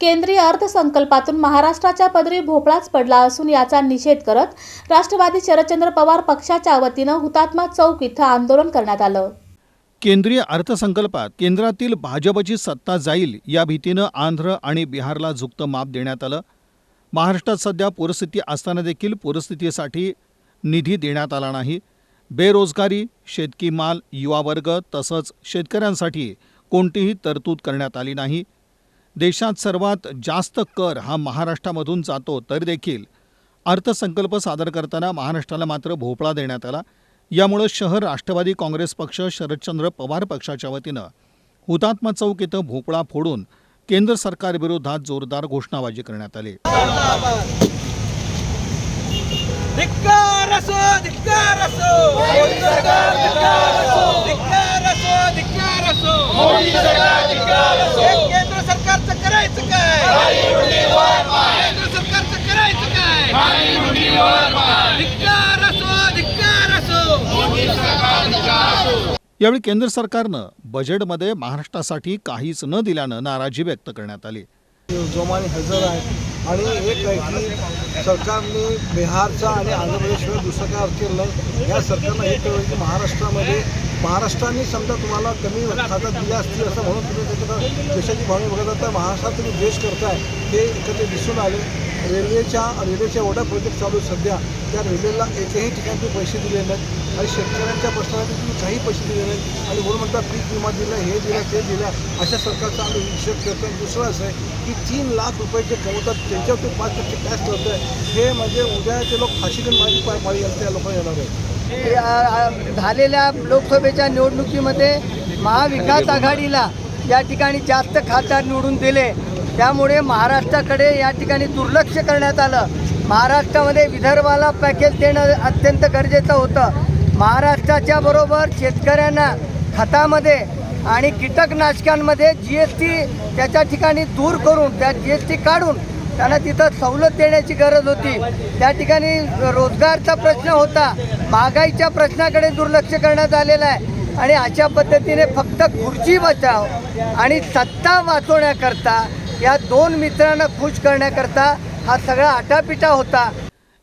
केंद्रीय अर्थसंकल्पातून महाराष्ट्राच्या पदरी भोपळाच पडला असून याचा निषेध करत राष्ट्रवादी शरदचंद्र पवार पक्षाच्या वतीनं हुतात्मा चौक इथं आंदोलन करण्यात आलं. केंद्रीय अर्थसंकल्पात केंद्रातील भाजपची सत्ता जाईल या भीतीनं आंध्र आणि बिहारला झुकतं माप देण्यात आलं. महाराष्ट्रात सध्या पूरस्थिती असताना देखील पूरस्थितीसाठी निधी देण्यात आला नाही. बेरोजगारी शेतकी माल युवा वर्ग तसंच शेतकऱ्यांसाठी कोणतीही तरतूद करण्यात आली नाही. देशात सर्वात जास्त कर हा महाराष्ट्रामधून जातो तर देखील अर्थसंकल्प सादर करताना महाराष्ट्राला मात्र भोपळा देण्यात आला. यामुळं शहर राष्ट्रवादी काँग्रेस पक्ष शरदचंद्र पवार पक्षाच्या वतीनं हुतात्मा चौक इथं भोपळा फोडून केंद्र सरकारविरोधात जोरदार घोषणाबाजी करण्यात आली. धिक्कार असो धिक्कार असो मोदी सरकार धिक्कार असो धिक्कार असो धिक्कार असो मोदी सरकार धिक्कार असो हे केंद्र सरकारचं करायचं काय केंद्र सरकारचं करायचं काय धिक्कार असो धिक्कार असो यावेळी केंद्र सरकारनं बजेटमध्ये महाराष्ट्रासाठी काहीच न दिल्यानं नाराजी व्यक्त करण्यात आली. जोमाने हजर आहे आणि एक आहे की सरकारने बिहारचा आणि आंध्र प्रदेशशिवाय दुसरं काय अर्थ केलं नाही या सरकारनं हे कळलं की महाराष्ट्रामध्ये महाराष्ट्राने समजा तुम्हाला कमी खात्यात दिल्या असतील असं म्हणून तुम्ही त्याच्यात देशाची भावना बघत आता महाराष्ट्रात तुम्ही द्वेष करताय हे एकत्र दिसून आले. रेल्वेच्या रेल्वेच्या वडा प्रोजेक्ट चालू आहेत सध्या. त्या रेल्वेला एकही ठिकाणी तुम्ही पैसे दिले नाहीत आणि शेतकऱ्यांच्या प्रश्नाला तुम्ही काही पैसे दिले नाहीत आणि म्हणून म्हणतात पीक विमा दिला हे दिलं ते दिलं अशा सरकारचा आम्ही निषेध करतो आणि दुसरं असं आहे की तीन लाख रुपये जे कमवतात त्यांच्यावर ते पाच टक्के टॅक्स ठरत आहे हे म्हणजे उद्या ते लोक फाशी देऊन माझी पाय पाळी घालते या लोकांना येणार आहे झालेल्या लोकसभेच्या निवडणुकीमध्ये महाविकास आघाडीला या ठिकाणी जास्त खासदार निवडून दिले. त्यामुळे महाराष्ट्राकडे या ठिकाणी दुर्लक्ष करण्यात आलं. महाराष्ट्रामध्ये विदर्भाला पॅकेज देणं अत्यंत गरजेचं होतं. महाराष्ट्राच्या बरोबर शेतकऱ्यांना खतामध्ये आणि कीटकनाशकांमध्ये जी एस टी त्याच्या ठिकाणी दूर करून त्या जी एस टी काढून त्यांना तिथं सवलत देण्याची गरज होती. त्या ठिकाणी रोजगारचा प्रश्न होता. महागाईच्या प्रश्नाकडे दुर्लक्ष करण्यात आलेलं आहे. आणि अशा पद्धतीने फक्त खुर्ची बचाव आणि सत्ता वाचवण्याकरता या दोन मित्रांना खुश करण्याकरता हा सगळा आटापिटा होता.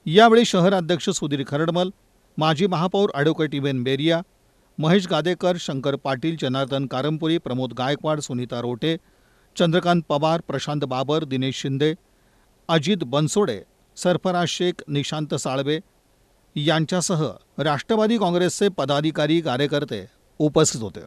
यावेळी शहर अध्यक्ष सुधीर खरडमल माजी महापौर ॲडव्होकेट इवेन बेरिया महेश गादेकर शंकर पाटील जनार्दन कारंपुरी प्रमोद गायकवाड सुनीता रोटे चंद्रकांत पवार प्रशांत बाबर दिनेश शिंदे अजित बनसोडे सरफराज शेख निशांत साळवे यांच्यासह राष्ट्रवादी काँग्रेसचे पदाधिकारी कार्यकर्ते उपस्थित होते.